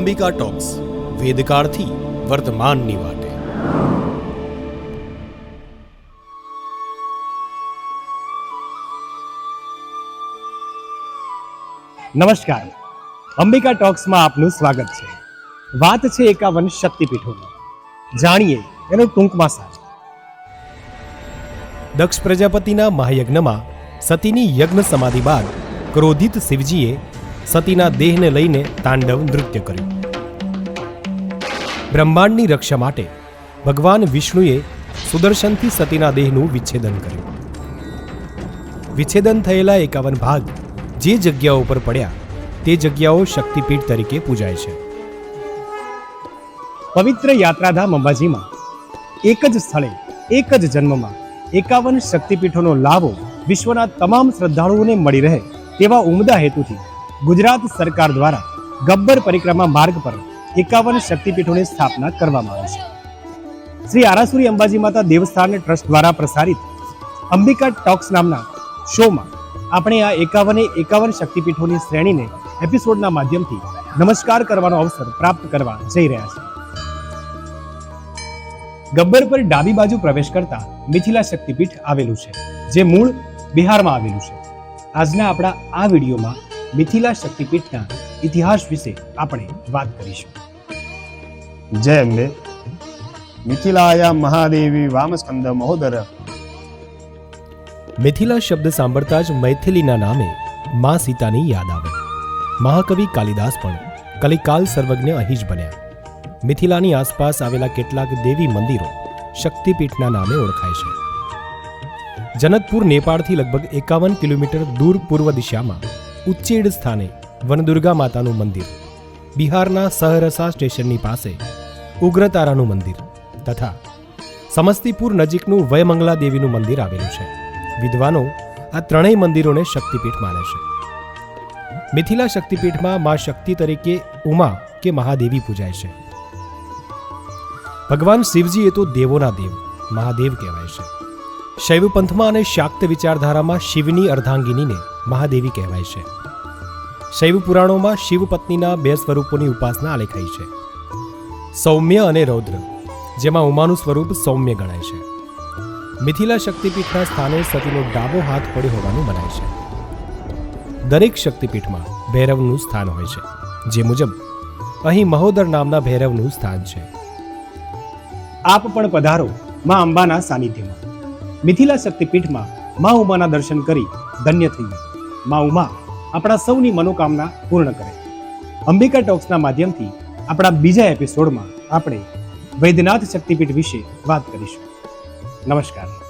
Ambika talks વેદકાળથી વર્તમાનની વાટે. નમસ્કાર. અંબિકા ટોક્સમાં આપનું સ્વાગત છે. વાત છે એકાવન શક્તિપીઠોની જાણીએ એનો ટૂંકમાં સાર. દક્ષ પ્રજાપતિના મહાયજ્ઞમાં સતીની યજ્ઞ સમાધિ બાદ ક્રોધિત શિવજીએ સતીના દેહને લઈને તાંડવ નૃત્ય કર્યું. બ્રહ્માંડની રક્ષા માટે ભગવાન વિષ્ણુએ સુદર્શનથી સતીના દેહનું વિચ્છેદન કર્યું. વિચ્છેદન થયેલા એકાવન ભાગ જે જગ્યાઓ પર પડ્યા, તે જગ્યાઓ શક્તિપીઠ તરીકે પૂજાય છે. પવિત્ર યાત્રાધામ અંબાજીમાં એક જ સ્થળે, એક જ જન્મમાં એકાવન શક્તિપીઠોનો લાભો વિશ્વના તમામ શ્રદ્ધાળુઓને મળી રહે તેવા ઉમદા હેતુથી ગુજરાત સરકાર દ્વારા ગબ્બર પરિક્રમા માર્ગ પર એકાવન શક્તિપીઠોની સ્થાપના કરવામાં આવી છે. શ્રી આરાસુરી અંબાજી માતા દેવસ્થાન ટ્રસ્ટ દ્વારા પ્રસારિત અંબિકા ટોક્સ નામના શોમાં આપણે આ એકાવને એકાવન શક્તિપીઠોની શ્રેણીને એપિસોડના માધ્યમથી નમસ્કાર કરવાનો અવસર પ્રાપ્ત કરવા જઈ રહ્યા છે ગબ્બર પર ડાબી બાજુ પ્રવેશ કરતા મિથિલા શક્તિપીઠ આવેલું છે, જે મૂળ બિહારમાં આવેલું છે. આજના આપણા આ વિડીયોમાં મિથિલા શક્તિપીઠના ઇતિહાસ વિશે આપણે વાત કરીશું. જય અંબે. મિથિલાયા મહાદેવી વામસ્કંદ મહોદર. મિથિલા શબ્દ સાંભળતા જ મૈથિલીના નામે મા સીતાની યાદ આવે. મહાકવિ કાલિદાસ પણ કલિકાલ સર્વજ્ઞ અહીં જ બન્યા. મિથિલાની આસપાસ આવેલા કેટલાક દેવી મંદિરો શક્તિપીઠના નામે ઓળખાય છે. જનકપુર નેપાળથી લગભગ એકાવન કિલોમીટર દૂર પૂર્વ દિશામાં ઉચ્ચેડ સ્થાને વનદુર્ગા માતાનું મંદિર, બિહારના સહરસા સ્ટેશનની પાસે ઉગ્રતારાનું મંદિર તથા સમસ્તીપુર નજીકનું વયમંગલા દેવીનું મંદિર આવેલું છે. વિદ્વાનો આ ત્રણેય મંદિરોને શક્તિપીઠ માને છે. મિથિલા શક્તિપીઠમાં મા શક્તિ તરીકે ઉમા કે મહાદેવી પૂજાય છે. ભગવાન શિવજી એ તો દેવોના દેવ, મહાદેવ કહેવાય છે. શૈવ પંથમાં અને શાક્ત વિચારધારામાં શિવની અર્ધાંગિનીને મહાદેવી કહેવાય છે. શૈવ પુરાણોમાં શિવ બે સ્વરૂપોની ઉપાસના આલેખાઈ છે. સૌમ્ય અને રૌદ્ર, જેમાં ઉમાનું સ્વરૂપ સૌમ્ય ગણાય છે. મિથિલા શક્તિપીઠના સ્થાને સતીનો ડાબો હાથ પડ્યો હોવાનું મનાય છે. દરેક શક્તિપીઠમાં ભૈરવનું સ્થાન હોય છે, જે મુજબ અહીં મહોદર નામના ભૈરવનું સ્થાન છે. આપ પણ પધારો માં અંબાના સાનિધ્યમાં. મિથિલા શક્તિપીઠમાં માં ઉમાના દર્શન કરી ધન્ય થઈએ. માં ઉમા આપણા સૌની મનોકામના પૂર્ણ કરે. અંબિકા ટોક્સના માધ્યમથી આપણા બીજા એપિસોડમાં આપણે વૈદ્યનાથ શક્તિપીઠ વિશે વાત કરીશું. નમસ્કાર.